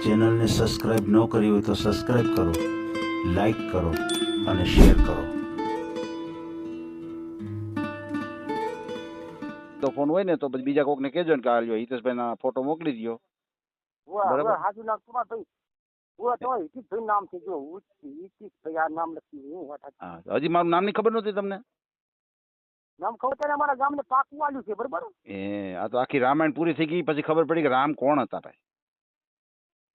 ચેનલને સબસ્ક્રાઇબ ન કરી હોય તો સબસ્ક્રાઇબ કરો લાઈક કરો અને શેર કરો તો ફોન હોય ને તો પછી બીજા કોકને કહેજો ને કે આ લ્યો હિતેશભાઈના ફોટો મોકલી દ્યો બરાબર બરાબર. હાજુ નામ કુમાર ભાઈ હું તો હિતીશ ભાઈ નામ છે જો હિતીશ ભાઈ આ નામ લખ્યું હું વાત સાચી. હા હજી મારું નામની ખબર નહોતી તમને નામ ખબર છે ને અમારા ગામને પાકું આલ્યું છે બરોબર એ આ તો આખી રામાયણ પૂરી થઈ ગઈ પછી ખબર પડી કે રામ કોણ હતા ભાઈ હા વાત સાચી, હા.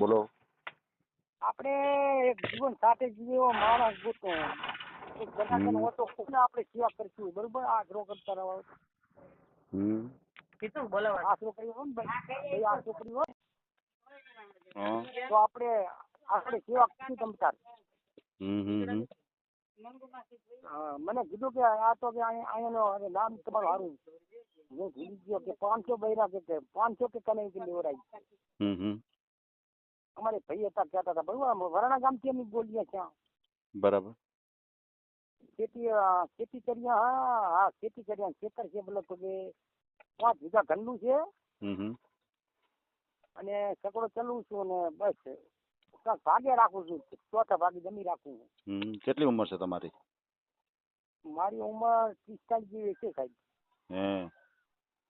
બોલો. આપણે એક જીવન સાથે જીવે એવો માણસ ગોતો. એક જનાર્દન હમ. હોતો કોકને આપણે સેવા કરશું બરોબર? આશરો કરતા રહો. હમ. કીધું બોલાવા આશરો કર્યો હોય ને ભાઈ ભાઈ આશરો કર્યો હોય હા. તો આપણે આપણે સેવા કરશું તમ તાર. હમ હમ હમ. હા, મને કીધું કે આ તો કે અહીંયા- અહીંયાનો હવે નામ તમારું સારું હું ભૂલી ગયો કે પાંચસો બૈરા કે કે પાંચસો કે કને કે લેવડાવી હમ હમ. અમારે ભાઈ હતા કહેતા હતા બરોબર આમ વરાણા ગામથી અમે બોલીએ ત્યાં બરાબર. ખેતી ખેતી કરીએ હા હા ખેતી કરીએ ખેતર છે બોલો તો કે પાંચ વીઘા ઘરનું છે. અને સકડો ચલું છું અને બસ ભાગે રાખું છું ચોથા ભાગે જમી રાખું છું. કેટલી ઉંમર છે તમારી? મારી ઉંમર પિસ્તાલીસ જેવી છે સાહેબ. હે.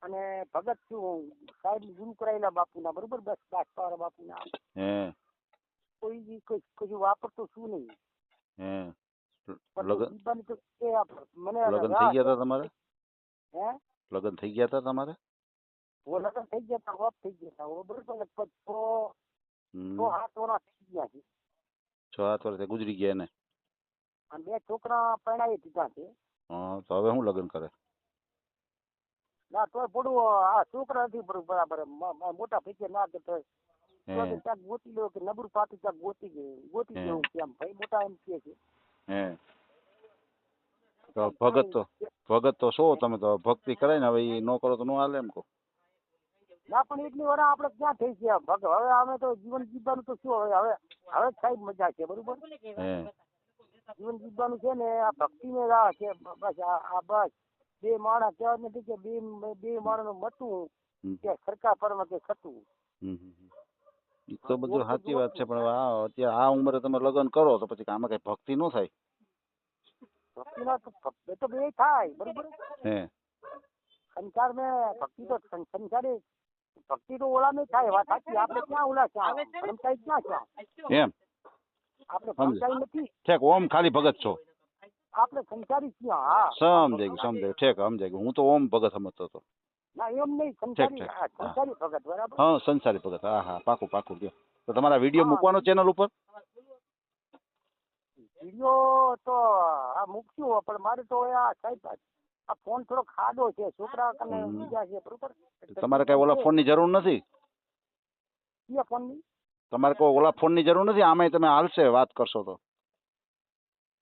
અને ભગત છું હું સાહેબ ગુરુ કરાયેલા બાપુના બરોબર? બસ બાસપાવાળા બાપુના. હે. કોઈ બી કોઈ વાપરતો છું નહીં. લગન થઈ ગયા હતા તમારે? હે? લગન થઈ ગયા હતા તમારે? લગન થઈ ગયા હતા થઈ ગયા હતા બરોબર લગભગ છ છ સાત વર્ષ થઈ ગયા છે. છ સાત વર્ષ ગુજરી ગયા ને અને બે છોકરા પરણાવી દીધા છે. હા તો હવે શું લગ્ન કરે? ના તો પડું આ છોકરા નથી બરાબર. મોટા થઈ ના કે તોય હે. તો કે ક્યાંક ગોતી લો કે નબરું પાતું ક્યાંક ગોતી ગયું ગોતી. ગયું કેમ? ભાઈ મોટા એમ કે છે. તો ભગત તો ભગત તો શું તમે તો ભક્તિ કરાય ને હવે એ ન કરો તો નો હાલે એમ કહો. ના પણ એટલી વાર આપણે ક્યાં થઈ ગયા? ભગ હવે અમે તો જીવન જીવવાનું તો શું હવે? હવે હવે સાહેબ મજા છે બરોબર? જીવન જીવવાનું છે ને આ ભક્તિ ને રાહ છે બસ આ આ બસ. બે માણસ કહેવાય નથી કે બે બે માણસનું મતું કે સરકાર પરમાં કે ખતું તો બધું સાચી વાત છે પણ આ અત્યારે આ ઉંમરે તમે લગ્ન કરો તો પછી આમાં કઈ ભક્તિ ન થાય? ભક્તિ તો બે થાય બરોબર? હે. સંસાર મેં ભક્તિ તો સં- સંસારી ભક્તિ તો ઓલા નહીં થાય વાત સાચી આપણે ક્યાં ઓલા છે ભ્રમચારી ક્યાં છે એમ. આપણે સમજે. નથી. ઠેક ઓમ ખાલી ભગત છો. આપણે સંસારી છીએ હા. સમજાય ગયું સમજાય ઠેક સમજાય ગયું હું તો ઓમ ભગત સમજતો હતો. ના એમ નહીં. સંસારી સંસારી ભગત બરાબર? હા સંસારી ભગત. હા હા પાકું પાકું ગયો. તો તમારા વીડિયો. મૂકવાનો ચેનલ ઉપર? વીડિયો તો આ મૂક્યું પણ મારે તો આ સાહેબ આ ફોન થોડો ખાડો છે. છોકરા કને બીજા છે બરોબર? તમારે કઈ ઓલા ફોનની જરૂર નથી? કયા ફોનની? તમારે કોઈ ઓલા ફોનની જરૂર નથી? આમાંય તમે હાલશે વાત કરશો તો.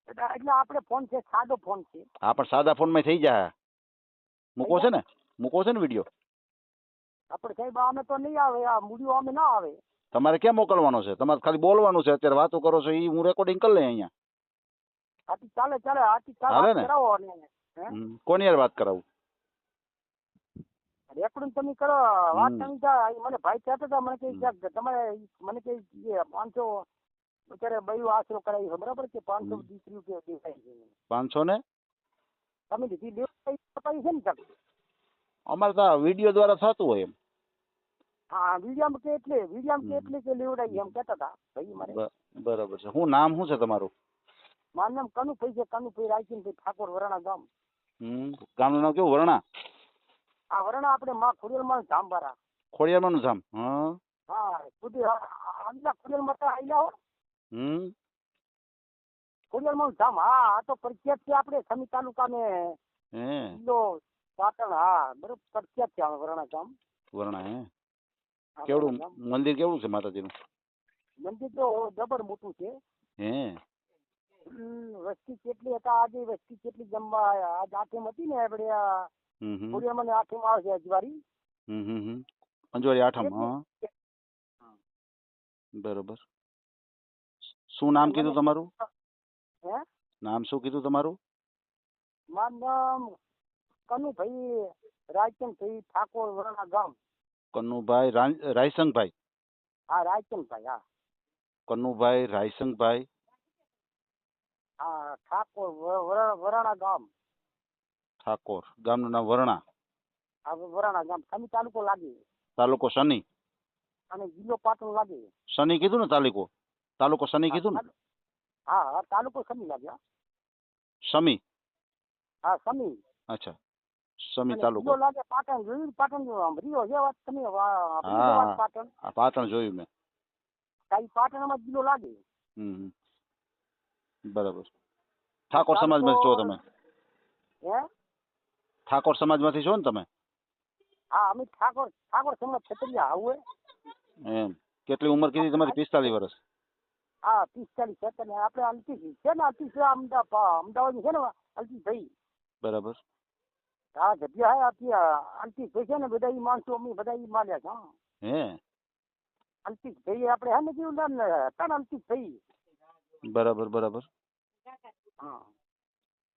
એટલે એટલે આપણે ફોન છે સાદો ફોન છે. હા પણ સાદા ફોનમાં થઈ જાય મૂકો છે ને? મૂકો છે ને વીડિયો? આપણે સાહેબ આમે તો નહીં આવે આ મૂડીઓ આમે ના આવે. તમારે ક્યાં મોકલવાનો છે? તમારે ખાલી બોલવાનું છે અત્યારે વાતો કરો છો એ હું રેકોર્ડિંગ કરી લઈ અહીંયા. આથી ચાલે ચાલે આથી હાલે ચાલે ને? કરાવો અને હે? હમ. કોની યાર વાત કરાવું? રેકોર્ડિંગ તમે કરો વાત હમ. તમે ત્યાં અહીં મને ભાઈ કહેતા હતા મને કે ક્યાંક તમારે તમારે મને કે જે પાંચસો અત્યારે બયું આશરો કરાવી છે. બરાબર કે પાંચસો. દીકરીઓ કે દેખાય છે? પાંચસો ને તમે દીધી લેવાઈ છે ને તમે? અમારે તો વીડિયો દ્વારા થતું હોય એમ. હા વિડીયામાં કે એટલે વિડીયામાં કે એટલે કે લેવડાવી એમ કહેતા હતા ભાઈ મારે બરાબર છે. હું નામ શું છે તમારું? મારું નામ કનુભાઈ છે. કનુભાઈ રાયચંદભાઈ ઠાકોર વરણા ગામ. હમ. ગામનું નામ કેવું? વરણા? આ વરણા આપણે માં ખોડિયાલમાં ધામવાળા ખોડિયારમાંનું ધામ. હા. હા સુધી આજના ખોડિયાલમાં તો આવેલા હો. હમ. ખોડિયાલમાં ધામ હા આ તો પ્રખ્યાત છે આપણે સમી તાલુકાને. હે. જિલ્લો પાટણ હા બરોબર પ્રખ્યાત છે આ વરાણા ગામ વરણા હે. આ કેવડું ગામ. મંદિર કેવડું છે માતાજીનું? મંદિર તો જબર મોટું છે. હે. હમ, વસ્તી કેટલી હતા આજે વસ્તી કેટલી જમવા આયા. આજ આઠમ હતી ને આપણે આ હમ હમ. પૂર્ણિમાની આઠમ આવે છે અજવારી હમ હમ હમ. પંચવાડી આઠમ કેટલી? હા. બરોબર. શું નામ કીધું તમારું? હે? નામ શું કીધું તમારું? મારું નામ કનુભાઈ રાયચંદભાઈ ઠાકોર વરાણા ગામ. કનુભાઈ રાયસંગભાઈ? હા રાયચંદભાઈ હા. કનુભાઈ રાયસંગભાઈ? હા ઠાકોર વરણા વરાણા ગામ. ઠાકોર ગામનું નામ વરણા? આ વરાણા ગામ. સમી તાલુકો લાગે? તાલુકો શનિ? અને જિલ્લો પાટણ લાગે? શનિ કીધું ને તાલુકો? તાલુકો શનિ કીધું ને હા હા તાલુકો સમી લાગે હા. સમી હા સમી અચ્છા સમી અને તાલુકો જિલ્લો લાગે પાટણ જોયું પાટણ જો આમ રીયો છે વાત તમે વા- આપણી હા, વાત હા. પાટણ આ પાટણ જોયું મેં કાંઈ પાટણમાં જિલ્લો લાગે હમ હમ. બરાબર ઠાકોર સમાજમાંથી છો તમે હે ઠાકોર સમાજમાંથી છો ને તમે હા અમે ઠાકોર ઠાકોર સમાજ છત્રીયા આવું એમ કેટલી ઉંમર કીધી તમારી પિસ્તાલીસ વર્ષ હા પિસ્તાલીસ છે અને આપણે અલ્પીસ છે ને અલ્પીસ અમદાવાદ અમદાવાદ છે ને અલ્પીસ ભાઈ બરાબર. હા જગ્યા હે આપી અલ્પીસ ભાઈ છે ને બધા ઈ માણસો અમે બધા ઈ માન્યા છે હા. હે? અલ્પીસ ભાઈ આપણે હે ને કેવું નામ હતા ને અલ્પીસ ભાઈ બરાબર બરાબર. હા.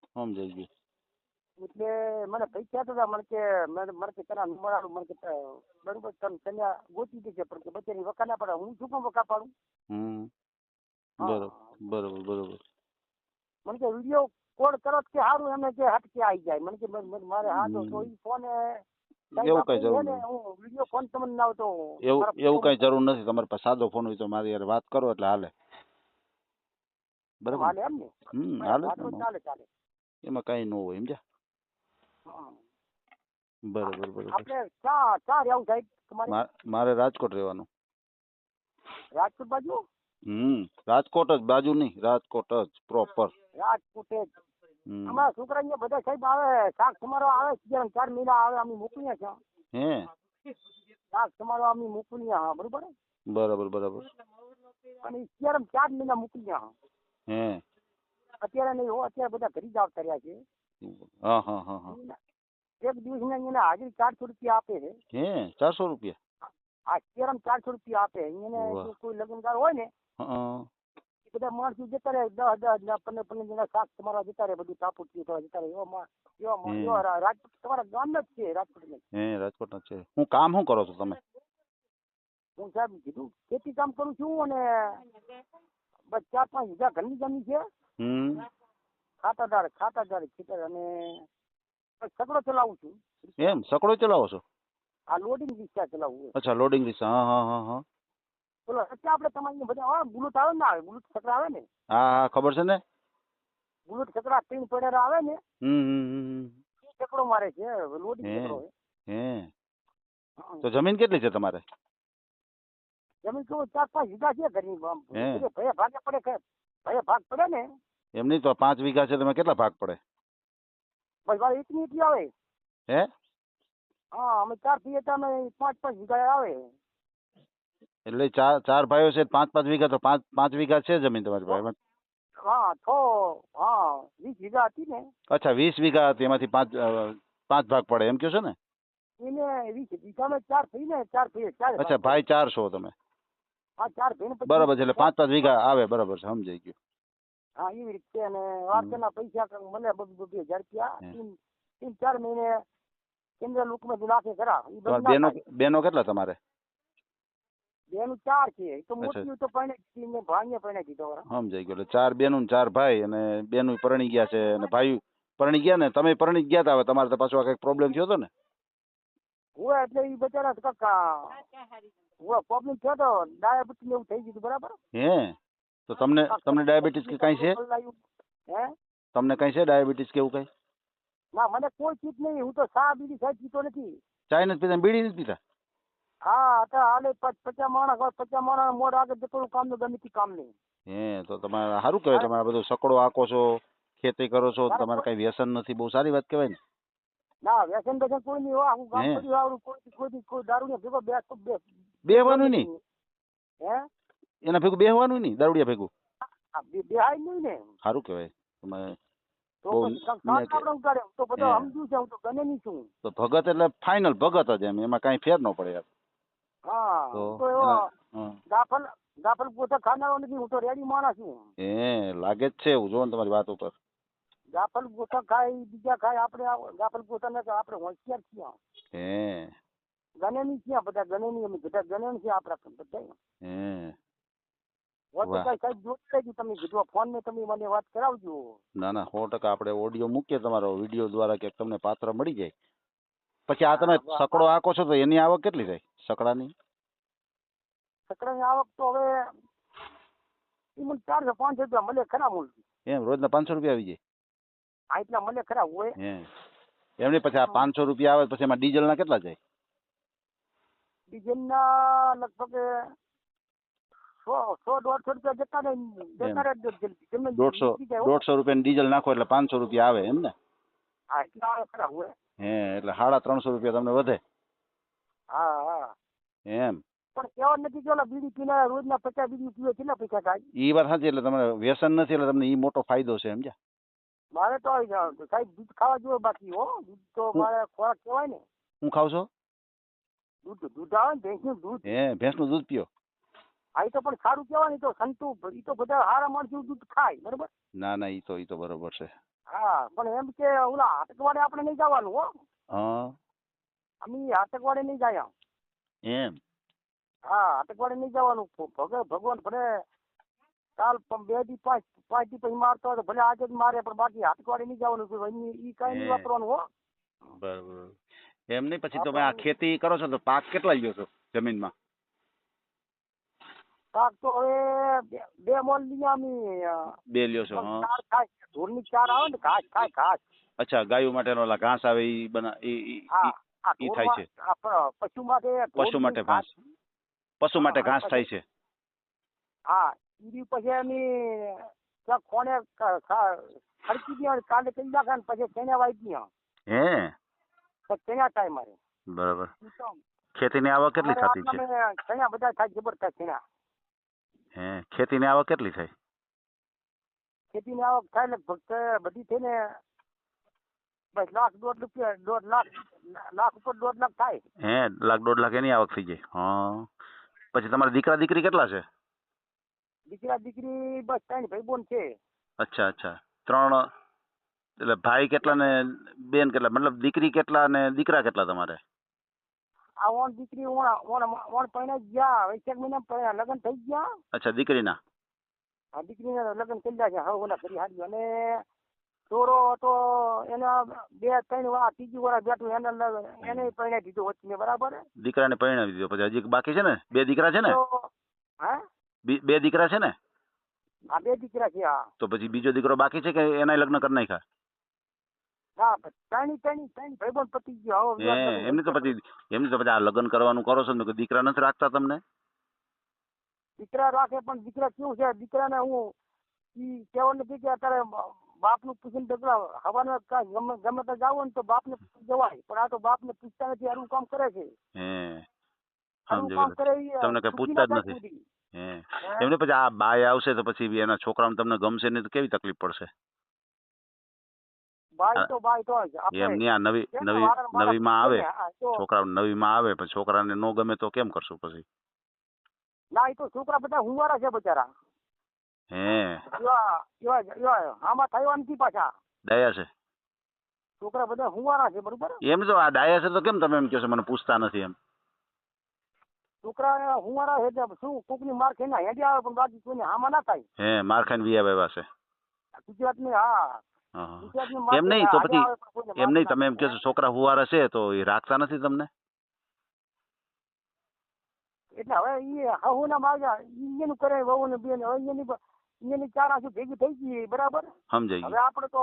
સમજાઈ ગયું. એટલે મને ભાઈ કહેતા હતા મને કે મને કે તારા નંબર આલું મને કે બરોબર તમે ગોતી દેજે પણ કે બચ્ચાની વકા ના પડે. હું શું કામ વકા પાડું? હમ. બરોબર બરોબર મને કે વીડિયો કોલ કરો કે સારું એમને કે હટકે આવી જાય. મને કે મારે હા તો ઈ ફોન એવું કઈ જરૂર. વીડિયો ફોન તમને ના તો એવું એવું કઈ જરૂર નથી. તમારે પાસે સાદો ફોન હોય તો મારી યાર વાત કરો એટલે હાલે. બરાબર હાલે એમ ને? હમ હાલે. ચાલે ચાલે. એમાં કઈ ન હોય સમજ્યા. બરોબર બરોબર. આપણે ચા ચા રહેવું સાહેબ તમારે? મારે રાજકોટ રહેવાનું. રાજકોટ બાજુ? હમ રાજકોટ જ બાજુ નહીં રાજકોટ જ પ્રોપર રાજકોટ જ. અમારા છોકરા અહીંયા બધા સાહેબ આવે શાક તમારો આવે છે ચાર મહિના આવે અમે મોકલીએ છીએ. હે? શાક તમારો અમે મોકલીએ હા બરોબર? બરાબર બરાબર. અને અત્યારે ચાર મહિના મોકલીએ હા. હે? અત્યારે નહીં હો અત્યારે બધા ઘરે જ આવતા રહ્યા છે. હા હા હા હા. એક દિવસ ને અહીંયા હાજરી ચારસો રૂપિયા આપે છે. હે? ચારસો રૂપિયા? આ કેરમ ચારસો રૂપિયા આપે. જો કોઈ લગ્નકાર હોય ને. એ બધા માણસો જતા રહ્યા દસ દસ ને પંદર પંદર જણા શાક તમારા જતા રહ્યા બધું તાપુ થયું જતા રહ્યા એવા એવા એવા રાજકોટ તમારા ગામના જ છે રાજકોટ હે રાજકોટના છે. હું કામ શું કરો છો તમે? હું સાહેબ કીધું ખેતી કામ કરું છું અને બસ ચાર પાંચ વીઘા ઘરની જમીન છે. હમ. ખાતાદાર ખાતાદાર ખેતર અને સકડો ચલાવું છું. એમ? સકડો ચલાવો છો? આ લોડિંગ રિક્ષા ચલાવું અચ્છા લોડિંગ રિક્ષા હા હા હા હા. બોલો અત્યારે આપણે તમારી બધા આવે બુલેટ આવે ને આવે બુલેટ છકડા આવે ને. હા હા ખબર છે ને? બુલેટ છકડા ત્રણ પડેરા આવે ને હમ હમ. એ છકડો મારે છે લોડી છકડો હે. તો જમીન કેટલી છે તમારે? જમીન તો ચાર પાંચ વીઘા છે ઘરની ભયા ભાગે પડે કે ભયા ભાગ પડે ને. એમ નહીં તો પાંચ વીઘા છે તમે કેટલા ભાગ પડે? બસ મારે એટલી એટલી આવે. હે? હા અમે ચારથી તો અમે પાંચ પાંચ વીઘા આવે. એટલે ચાર ચાર ભાઈઓ છે પાંચ પાંચ વીઘા તો પાંચ પાંચ વીઘા છે જમીન તમારી પાસે હા છ હા વીસ વીઘા હતી ને. અચ્છા વીસ વીઘા હતી એમાંથી પાંચ પાંચ ભાગ પડે એમ કહો છો ને? એને વીસ વીઘામાં ચાર થઈ ને ચાર થઈ ચાર અચ્છા ભાઈ ચાર છો તમે. હા ચાર થઈ ને બરાબર છે એટલે પાંચ પાંચ વીઘા આવે બરાબર છે સમજાઈ ગયું. હા એવી રીતે અને વાર્તાના પૈસા મને બધું બબે હજાર રૂપિયા. તીન ચાર મહિને કેન્દ્ર લોકમાં નાખે ખરા બેનો બેનો કેટલા તમારે? બેનું ચાર છે. તો. મોટી તો પરણે ને ભાઈએ પરણે દીધો સમજાઈ ગયું. એટલે ચાર બેનું ને ચાર ભાઈ અને બેનું પરણી ગયા છે અને ભાઈ પરણી ગયા ને તમે પરણી ગયા તા હવે. તમારે તો પાછો આ કંઈક પ્રોબ્લેમ થયો હતો ને? હું એટલે ઈ બચારા કાકા. હું પ્રોબ્લેમ થયો તો ડાયાબિટીસ એવું થઈ ગયું બરાબર? હે? તો તમને તમને ડાયાબિટીસ કે કાંઈ છે? હે? તમને કાંઈ છે ડાયાબિટીસ કે એવું કાંઈ? ના મને કોઈ ચીજ નહીં. હું તો ચા બીડી સાહેબ પીતો નથી. ચાય નથી પીતા બીડી નથી પીતા? હા તો પચાસ માણસ હોય પચાસ માણસ મોડ આગળ જતો કામનું ગમે કામ નહીં. હે તો તમારે સારું કહેવાય તમારે બધું સકડો આકો છો ખેતી કરો છો તમારે કઈ વ્યસન નથી બહુ સારી વાત કહેવાય ને. ના વ્યસન બેસન કોઈ નહીં હું ગામ હે. આવડું કોઈ કોઈ કોઈ દારૂ ને ભેગો બે બે બેહવાનું નહીં? હે? એના ભેગું બેહવાનું નહીં દારૂડિયા ભેગું? બેહાય નહીં ને. સારું કહેવાય તમે તો ભગત એટલે ફાઇનલ ભગત જ એમ એમાં કઈ ફેર ન પડે યાર. હા તો એવો. ગાફલ ગાફલ પોતે ખાનારો નથી હું તો રેડી માણસ છું. એ લાગે જ છે જો ને તમારી વાત ઉપર. ગાફલ પોતા ખાય બીજા ખાય આપણે ગાફલ ગાફલ પોતાને આપણે હોશિયાર છીએ હે. ગણે નહીં છીએ બધા ગણે નહીં અમે બધા ગણે છે આપણા બધા હે. હોત તો વાહ. કાંઈ સાહેબ જોઈ તમે કીધું ફોન ને તમે મને વાત કરાવજો. ના ના સો ટકા આપણે ઓડિયો મૂકીએ તમારો વીડિયો દ્વારા કે તમને પાત્ર મળી જાય. પછી આ તમે સકડો આંકો છો તો એની આવક કેટલી થાય? સકડાની સકડાની આવક તો હવે ઈ મને ચારસો પાંચસો રૂપિયા મળે ખરા મૂળ. એમ રોજના પાંચસો રૂપિયા આવી જાય? આ એટલા મળે ખરા હોય. એમને પછી આ પાંચસો રૂપિયા આવે પછી એમાં ડીઝલના કેટલા જાય? ડીઝલના લગભગ દોઢસો રૂપિયા દોઢસો રૂપિયાની ડીઝલ નાખો એટલે પાંચસો રૂપિયા આવે એમ ને? હે એટલે સાડા ત્રણસો રૂપિયા તમને વધે? હા હા. એમ. પણ કેવા નથી કે ઓલા બીડી પીનારા રોજના પચાસ બીડી પીવે કેટલા પૈસા થાય એ વાત સાચી એટલે તમને વ્યસન નથી એટલે તમને એ મોટો ફાયદો છે સમજ્યા? મારે તો સાહેબ દૂધ ખાવા જોઈએ બાકી હો. દૂધ તો મારે ખોરાક કહેવાય ને. હું ખાવ છો? દૂધ દૂધ આવે ને ભેંસનું દૂધ. હે ભેંસનું દૂધ પીઓ. આ તો પણ સારું કહેવાય તો સંતુ ઈ તો બધા હારા માણસો દૂધ ખાય બરોબર? ના ના એ તો ઈ તો બરોબર છે. હા પણ એમ કે ઓલા હાટકવાડે આપણે નહીં જવાનું હો. હા. અમે હાટકવાડે નહીં જાય એમ. હા હાટકવાડે નહીં જવાનું. ભગે ભગવાન ભલે કાલ બે દી પાંચ પાંચ દી પછી મારતો હોય તો ભલે આજે જ મારે પણ બાકી હાટકવાડે નહીં જવાનું ઈ કાંઈ નહીં વાપરવાનું હો. બરાબર. એમ નહીં પછી તમે આ ખેતી કરો છો તો પાક કેટલા લ્યો છો જમીનમાં? પાક તો હવે બે- મોલ લીયા અમે બે લ્યો છો હા. ચાર ખાય ઢોરની ચાર આવે ને ઘાસ ખાય ઘાસ. અચ્છા ગાયો માટેનો ઓલા ઘાસ આવે ઈ બના ઈ ઈ થાય છે. પશુ માટે પશુ માટે ઘાસ પશુ માટે ઘાસ થાય છે. હા ઈ પછી એની કોને કોણે ક- ખા- ખડકી દે કાલે કરી નાખે ને પછી ચણ્યા વાઈ દે. હે? તો ચણ્યા ટાઈમ મારે બરાબર. ખેતીની આવક કેટલી થતી છે? આટલા બધા થાય જબરદસ્ત ચણ્યા હે ખેતીની આવક કેટલી થાય? ખેતીની આવક થાય ને ફક્ત બધી થઈને બસ લાખ દોઢ રૂપિયા દોઢ લાખ લાખ ઉપર દોઢ લાખ થાય હે લાખ દોઢ લાખ એની આવક થઈ જાય હા પછી તમારા દીકરા દીકરી કેટલા છે? દીકરા દીકરી બસ ત્રણ ભાઈ બોન છે. અચ્છા અચ્છા. ત્રણ એટલે ભાઈ કેટલા ને બેન કેટલા? મતલબ દીકરી કેટલા ને દીકરા કેટલા તમારે? આ ઓણ દીકરી ઓણ ઓણ ઓણ પરણે ગયા. વૈશાખ મહિના પરણ્યા લગ્ન થઈ ગયા. અચ્છા દીકરીના? આ દીકરીને લગ્ન કરી ગયા છે. હવે ઓલા કરી હારી અને ચોરો તો એના બે ત્રણ વાર ત્રીજી વાર બેઠું એને લગ- એને પરણાવી દીધું વચ્ચે બરાબર? દીકરાને પરણાવી દીધો પછી હજી બાકી છે ને? બે દીકરા છે ને? તો હે? બી- બે દીકરા છે ને? આ બે દીકરા છે હા. તો પછી બીજો દીકરો બાકી છે કે એના લગ્ન કરી નાખ્યા? હા ત્રણી ત્રણી ત્રણ ભાઈબંધ પતી ગયો હવે હે વિવાહ કરી. એમની તો પછી એમની તો પછી આ લગ્ન કરવાનું કરો છો ને તો દીકરા નથી રાખતા તમને? દીકરા રાખે પણ દીકરા કેવું છે? દીકરાને હું ઈ કહેવાનું નથી કે અત્યારે બાપનું પૂછીને દીકરા હવાને કાંઈ ગમે ગમે તે જાવ ને તો બાપને પૂછી જવાય. પણ આ તો બાપને પૂછતા નથી આરું કામ કરે છે. હે આરું સમજી કામ ગયો. કરે ઈ તમને કઈ સુખી પૂછતા જ ના નથી. થાય સુધી. હે. હે? એમને પછી આ બાય આવશે તો પછી એના છોકરાઓને તમને ગમશે નહીં તો કેવી તકલીફ પડશે? બાઈ આ- તો બાઈ તો જ. આપણે એમની આ નવી જેને નવી વાળા- વાળા નવીમાં આવે. પૂછે ને, હા, તો- છોકરાઓ નવીમાં આવે પછી છોકરાને ન ગમે તો કેમ કરશું પછી? ના એ તો છોકરા બધા હુંવારા છે બચારા. હે આમાં થયા નથી પાછા. છે. છોકરા બધા હુંવારા છે બરોબર? એમ તો આ ડાયા છે તો કેમ તમે એમ કહો છો મને પૂછતા નથી એમ? છોકરા હુંવારા છે એટલે શું કોકની માર ખાઈને હેડી આવે પણ બાકી કોઈને આમાં ના થાય? હે માર ખાઈને વિયા એવા છે. ગુજરાતની હા. એમ નહીં તો પછી આવે એમ નહીં તમે એમ કહો છો છોકરા હુવારા છે તો એ રાખતા નથી તમને? એટલે હવે ઈ હહુ ના માર્યા ઈ એનું કરે વહુ ને બેન. હવે એની એની ચાર આંસુ ભેગી થઈ ગઈ બરાબર? સમજાઈ હવે આપણે તો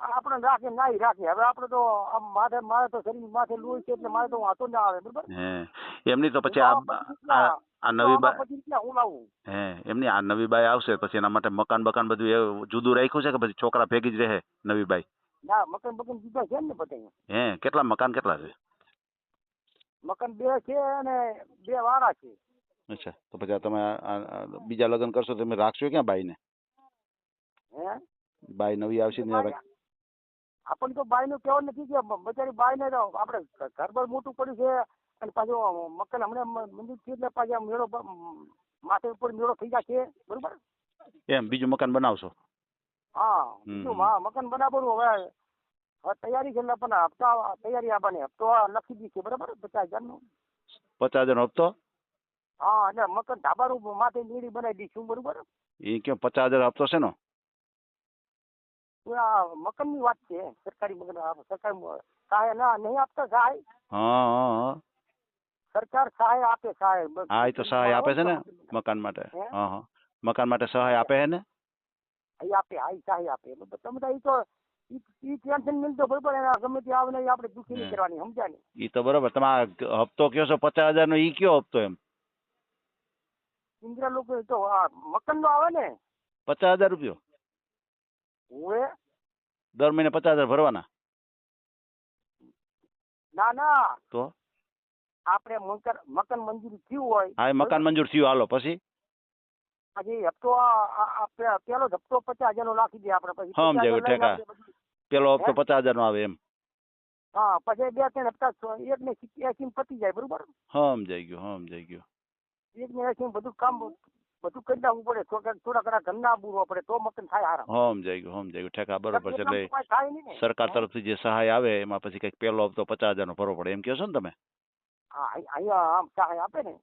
આપણે રાખે નાઈ રાખે. હવે આપણે તો આમ માથે મારે તો શરીર માથે લોહી છે એટલે મારે તો વાંધો ના આવે બરાબર? એમની તો પછી આ આ નવી હું લાવું? હે એમની આ નવી બાઈ આવશે પછી એના માટે મકાન બકાન બધું એ જુદું રાખ્યું છે કે પછી છોકરા ભેગી જ રહે નવી બાઈ? ના મકાન બકાન જુદા છે ને બધા હે કેટલા મકાન કેટલા છે? મકાન બે છે અને બે વાળા છે. અચ્છા. તો પછી આ તમે બીજા લગ્ન કરશો તો તમે રાખશો ક્યાં બાઈને? હે? બાઈ નવી આવશે ને આપણને તો બાઈ નું કહેવાનું નથી કે બચારી બાઈ ને આપણે ઘ- ઘર બર મોટું પડ્યું છે અને પાછું મકાન હમણાં મંદિર થયું એટલે પાછા મેળો માથે ઉપર મેળો થઈ જશે બરોબર? એમ બીજું મકાન બનાવશો? હા બીજું હા મકાન બનાવવાનું હવે. હવે તૈયારી છે પણ હપ્તા તૈયારી આપવાની હપ્તો લખી દીધી છે. બરાબર? પચાસ હજારનું પચાસ હજાર હપ્તો? હા અને મકાન ધાબાનું માથે નીડી બનાવી દઈશું બરોબર? એ કેમ પચાસ હજાર હપ્તો છે નો? તો આ મકાનની વાત છે સરકારી મકાન આ સરકારી સહાય ના નહીં આપતા સહાય? હા હા હા. સરકાર સહાય આપે સહાય. બસ. હા એ તો સહાય આપે છે ને મકાન. માટે. હે? હા હા. મકાન માટે સહાય આપે છે ને? અહીં આપે હા ઈ સહાય આપે. એટલે તમે તો ઈ તો ઈ ટેન્શન મિલતો બરોબર? એના ગમે તે આવે ને ઈ આપણે દુખી નહીં હમ. કરવાની સમજ્યા ને એ તો બરોબર તમે આ હપ્તો કયો છો? પચાસ હજાર નો ઈ કયો હપ્તો એમ? ઇન્દ્રા લોકો તો મકાન નો આવે ને. પચાસ હજાર રૂપિયો. દર મહિને પચાસ હજાર ભરવાના. ના ના. તો? આપણે મકાન મંજૂર થયું હોય. હા મકાન મંજૂર થયું. હાલો પછી? પછી હપ્તો પેલો હપ્તો પચાસ હજાર નો નાખી દે આપણે પછી હમ જેવું ઠેકા. પેલો હપ્તો પચાસ હજાર નો આવે એમ. હા પછી બે ત્રણ હપ્તા એક ને એસી પતી જાય બરોબર? હમ જઈ ગયું જઈ ગયું. એક ને બધું કામ બધું કરી નાખવું પડે. થોડા ઘણા ઘરના બુરવા પડે તો મકાન થાય હારા. સમજાઈ ગયું સમજાઈ ગયું. ઠેકા બરોબર છે એટલે. સરકાર તરફથી જે સહાય આવે એમાં પછી કંઈક પેલો હપ્તો પચાસ હજાર નો ભરવો પડે. એમ કહો છો ને તમે? હા અહીંયા આમ સહાય આપે ને.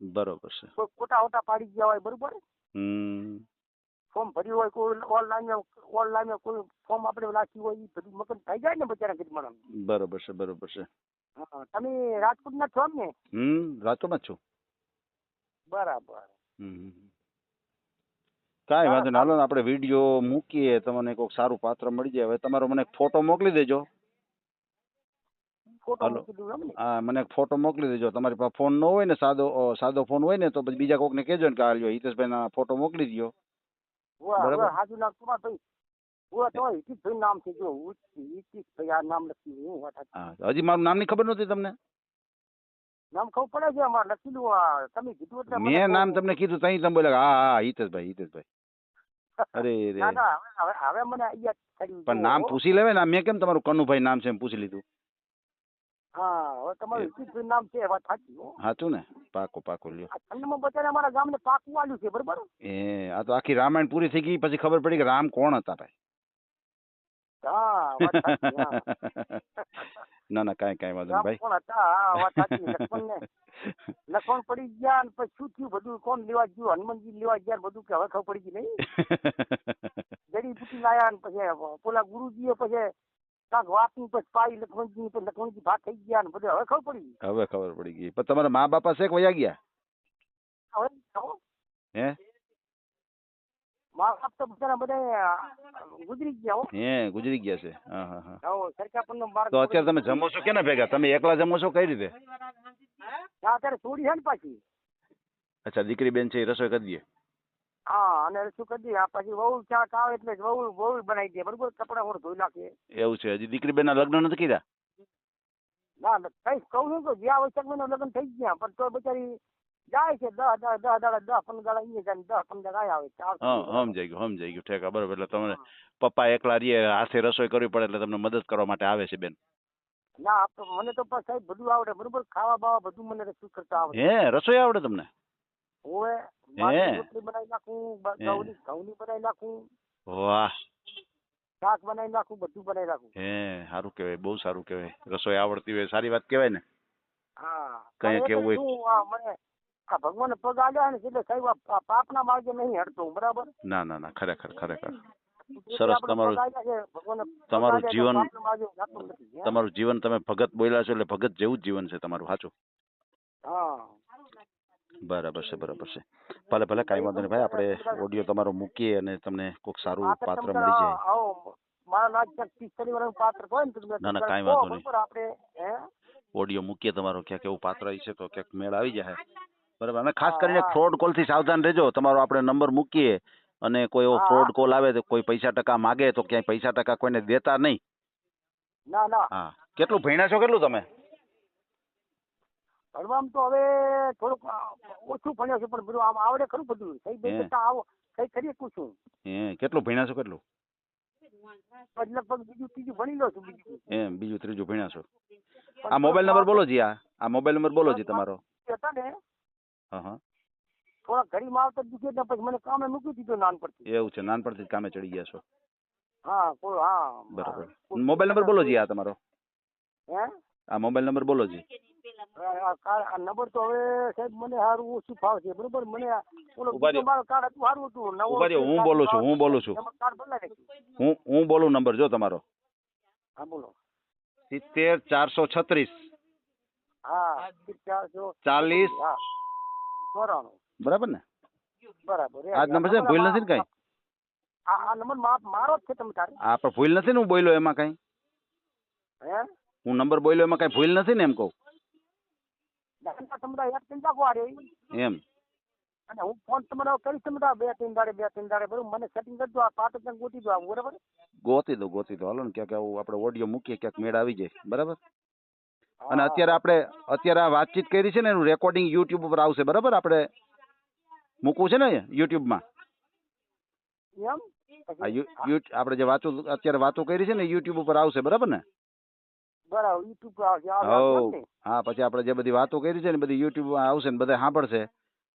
બરોબર છે. કોઈ ખોટા ઓટા પાડી ગયા હોય બરોબર? હમ. ફોર્મ ભર્યું હોય કોઈ ઓનલાઈન ઓનલાઈન કોઈ ફોર્મ આપણે નાખ્યું હોય એ બધું મકાન થઈ જાય ને બચારા ગરીબ બરોબર છે બરોબર છે. તમે રાજકોટ ના છો ને? હમ રાજકોટમાં જ છું. બરાબર. કાંઈ વાંધો નહીં. હાલો ને આપણે વીડિયો મૂકીએ. તમને કોઈક સારું પાત્ર મળી જાય. હવે તમારો મને ફોટો મોકલી દેજો. ને? હા મને એક ફોટો મોકલી દેજો. તમારી પાસે ફોન ન હોય ને સાદો સાદો ફોન હોય ને તો પછી બીજા કોકને કહેજો ને કે આ લ્યો હિતેશભાઈના ફોટો મોકલી દો બરાબર. વાહ હાજુ નામ કુમાર ભાઈ વાહ તો હિતીશભાઈ નામ છે જો હિતીશભાઈ આ નામ લખ્યું હું વાત સાચી. હા હજી મારું નામની ખબર નહોતી તમને નામ ખબર પડે છે અમારે લખેલું આ તમે કીધું એટલે મને મેં નામ બહુ- તમને કીધું તઈ તમે બોલ્યા હા હા હિતેશભાઈ હિતેશભાઈ અરે રે ના ના હવે હવે મને યાદ કર્યું પણ જો. નામ પૂછી લેવે ને મેં કેમ તમારું કનુભાઈ નામ છે એમ પૂછી લીધું હા હવે તમારું હિતીશભાઈ નામ છે વાત સાચી હો સાચું ને પાકો પાકો લ્યો આ ઠંડમાં બચારા અમારા ગામને પાકું આલ્યું છે બરોબર એ આ તો આખી રામાયણ પૂરી થઈ ગઈ પછી ખબર પડી કે રામ કોણ હતા ભાઈ હા ના ના કાંઈ કાંઈ વાંધો ભાઈ. કોણ હતા વાત સાચી લખણ પડી ગયા અને પછી શું થયું? બધું કોણ લેવા ગયું? હનુમાનજી લેવા ગયા બધું કે હવે ખબર પડી ગઈ નહીં? જડીબુટી લાયા ને પછી પેલા ગુરુજીએ પછી કાંક વાતની પછી પાઈ લખમણજી પછી લખમણજી ભાગ થઈ ગયા ને બધું હવે ખબર પડી? હવે ખબર પડી ગઈ. પણ તમારા મા બાપા છે કે વયા ગયા? હવે? હે? મા બાપ તો બધાના બધા ગુજરી ગયા હો. હે ગુજરી ગયા છે. હા હા હા. હો, માર્ગ તો અત્યારે તમે જમો છો કેના ભેગા? તમે એકલા જમો છો કઈ રીતે? હા, અત્યારે છોડી છે ને પાછી. અચ્છા દીકરી બેન છે એ રસોઈ કરી દે. હા અને શું કરી દે. પછી વહુ ક્યાંક આવે એટલે વહુ વહુ બનાવી દે. બરોબર કપડા ઓર ધોઈ નાખે. એવું છે. હજી દીકરી બેન લગ્ન નથી કર્યા? ના ના, કઈ કહું છું તો જ્યાં આવશ્યક લગ્ન થઈ ગયા. પણ તો બચારી જાય છે દહ દહ દહ દાડા દહ પંદર દાડા અહીંયા જાય ને પંદર દાડા આવે ચાર હા સમજાઈ ગયું સમજાઈ ગયું ઠેકા બરોબર એટલે તમને પપ્પા એકલા રહીએ હાથે રસોઈ કરવી પડે એટલે તમને મદદ કરવા માટે આવે છે બેન. ના મને તો સાહેબ બધું આવડે બરોબર? ખાવા બાવા બધું મને રસોઈ કરતા આવડે. હે રસોઈ આવડે તમને? ઓએ રોટલી બનાવી નાખું ઘઉંની ઘઉંની બનાવી નાખું. વાહ. શાક બનાવી નાખું બધું બનાવી નાખું. હે સારું કહેવાય બહુ સારું કહેવાય. રસોઈ આવડતી હોય સારી વાત કહેવાય ને? હા. કઈ કેવું હોય? મને આ ભગવાન પગ આલ્યા ને એટલે કઈ પાપના માર્ગે નહીં હટતો બરાબર? ના ના ના ખરેખર ખરેખર. સરસ, તમારું- તમારું જીવન-? તમારું જીવન તમે ભગત બોલ્યા છો એટલે ભગત જેવું જ જીવન છે તમારું સાચું બરાબર છે બરાબર છે. ભલે ભલે કાંઈ વાંધો નહીં ભાઈ આપણે ઓડિયો તમારો મૂકીએ અને તમને કોઈક સારું પાત્ર મળી જાય. મારા લાગ ક્યાંક પાત્ર હોય ને ના, કાંઈ વાંધો નહીં. આપણે ઓડિયો મૂકીએ તમારો ક્યાંક એવું પાત્ર છે તો ક્યાંક મેળ આવી જાય. બરાબર. અને ખાસ કરીને ફ્રોડ કોલથી સાવધાન રહેજો. તમારો આપણે નંબર મૂકીએ અને કોઈ એવો ફ્રોડ કોલ આવે તો કોઈ પૈસા ટકા માગે તો ક્યાંય પૈસા ટકા કોઈને દેતા નહીં. ના ના. હા. કેટલું ભણ્યા છો કેટલું તમે? ભણવામાં તો હવે થોડુંક ઓછું ભણ્યો છે પણ બધું આમ આવડે ખરું બધું. કઈ બે ટકા આવો કઈ કરી શકું છું? હે કેટલું ભણ્યા છો કેટલું? લગભગ બીજું ત્રીજું ભણી લો છું બીજું એમ બીજું ત્રીજું ભણ્યા છો. આ મોબાઈલ નંબર બોલો જી આ. આ મોબાઈલ નંબર બોલો જી તમારો. હતા ને થોડા ઘડીમાં આવતા દુખે ને પછી મને કામે મૂકી દીધો નાનપણથી. એવું છે નાનપણથી કામે ચડી ગયા છો. હા કોઈ હા બરાબર. મોબાઈલ નંબર બોલો જી આ તમારો. હે? આ મોબાઈલ નંબર બોલો જી. આ- આ કાર- આ નંબર તો હવે સાહેબ મને સારું ઓછું બરોબર? મને. મારો કાર્ડ હતું સારું હતું. નવો હું બોલું છું, હું બોલું છું. હું હું બોલું નંબર જો તમારો. હા બોલો. સિત્તેર ચારસો છત્રીસ. હા ચારસો ચાલીસ. ચોરાણું. બરાબર ને? બરાબર આ નંબર છે ભૂલ નથી ને કઈ? આ આ નંબર મારો જ છે તમે તારે. આ પણ ભૂલ નથી ને હું બોલ્યો એમાં કઈ? હે? હું નંબર બોલ્યો એમાં કઈ ભૂલ નથી ને એમ કહું? તમે યાદ કરી નાખો એમ? અને હું ફોન તમારો કરી તમે બે ત્રણ દાડે બે ત્રણ દાડે બરોબર મને સેટિંગ કરજો આ પાટો ત્યાં ગોતી દો બરાબર? ગોતી દો ગોતી દો હાલો ને ક્યાંક આપણે ઓડિયો મૂકીએ ક્યાંક મેળ આવી જાય. બરાબર? અને અત્યારે આપણે અત્યારે આ વાતચીત કરી છે ને એનું રેકોર્ડિંગ યુટ્યુબ ઉપર આવશે બરાબર? આપણે મૂકવું છે ને યુટ્યુબમાં આપણે જે વાતો અત્યારે વાતો કરી છે ને યુટ્યુબ ઉપર આવશે બરાબર ને? હા પછી આપણે જે બધી વાતો કરી છે ને બધી યુટ્યુબ આવશે ને બધા સાંભળશે.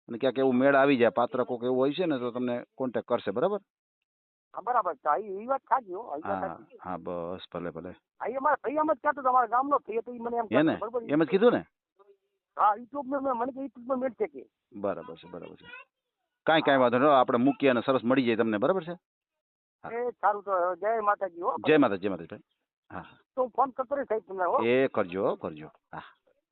અને ક્યાંક એવું મેળ આવી જાય પાત્ર કોક એવું હોય છે ને તો તમને કોન્ટેક્ટ કરશે બરાબર? હા બરાબર છે. એ વાત સાચી હો હા બસ ભલે ભલે. હા એ ભાઈ એમ જ કહેતો તમારા ગામનો થઈ તો મને એમ બરોબર? એમ જ કીધું ને? હા યુટ્યુબમાં મને કે યુટ્યુબમાં મળશે કે. બરાબર છે બરાબર છે. કાંઈ કાંઈ વાંધો નહીં આપણે મૂકીએ અને સરસ મળી જાય તમને બરાબર છે? એ સારું તો જય માતાજી હો. જય માતા જય માતા ભાઈ. હા. તો ફોન કરતો રહી સાહેબ તમને હો. એ કરજો હો, કરજો. હા.